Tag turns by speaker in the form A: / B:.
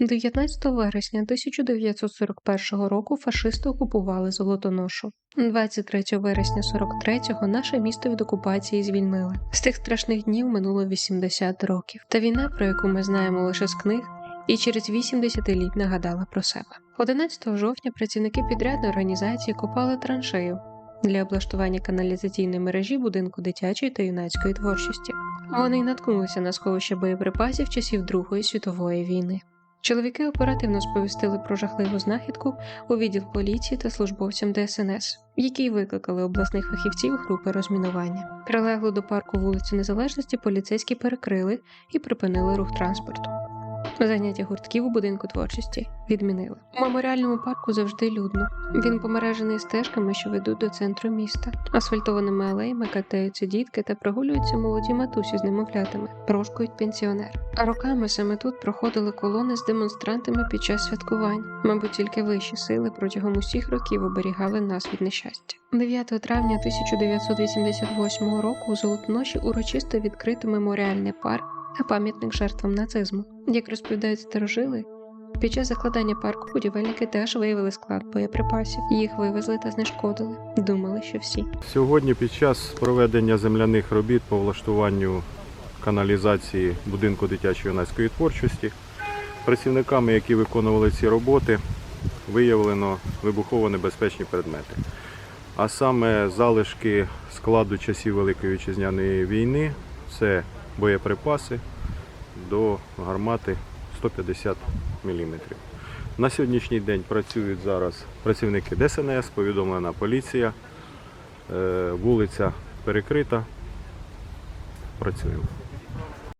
A: 19 вересня 1941 року фашисти окупували Золотоношу. 23 вересня 43-го наше місто від окупації звільнили. З тих страшних днів минуло 80 років. Та війна, про яку ми знаємо лише з книг, і через 80 літ нагадала про себе. 11 жовтня працівники підрядної організації копали траншею для облаштування каналізаційної мережі будинку дитячої та юнацької творчості. Вони й наткнулися на сховище боєприпасів часів Другої світової війни. Чоловіки оперативно сповістили про жахливу знахідку у відділ поліції та службовцям ДСНС, які викликали обласних фахівців групи розмінування. Прилеглу до парку вулицю Незалежності поліцейські перекрили і припинили рух транспорту. Заняття гуртків у будинку творчості відмінили. У меморіальному парку завжди людно. Він помережений стежками, що ведуть до центру міста. Асфальтованими алеями катаються дітки та прогулюються молоді матусі з немовлятами, прошкують пенсіонери. А роками саме тут проходили колони з демонстрантами під час святкувань. Мабуть, тільки вищі сили протягом усіх років оберігали нас від нещастя. 9 травня 1988 року у Золотоноші урочисто відкрито меморіальний парк та пам'ятник жертвам нацизму. Як розповідають старожили, під час закладання парку будівельники теж виявили склад боєприпасів. Їх вивезли та знешкодили. Думали, що всі.
B: Сьогодні під час проведення земляних робіт по влаштуванню каналізації будинку дитячої юнацької творчості працівниками, які виконували ці роботи, виявлено вибухово-небезпечні предмети. А саме залишки складу часів Великої вітчизняної війни це боєприпаси до гармати 150 мм. На сьогоднішній день працюють зараз працівники ДСНС, повідомлена поліція, Е, вулиця перекрита. Працюємо.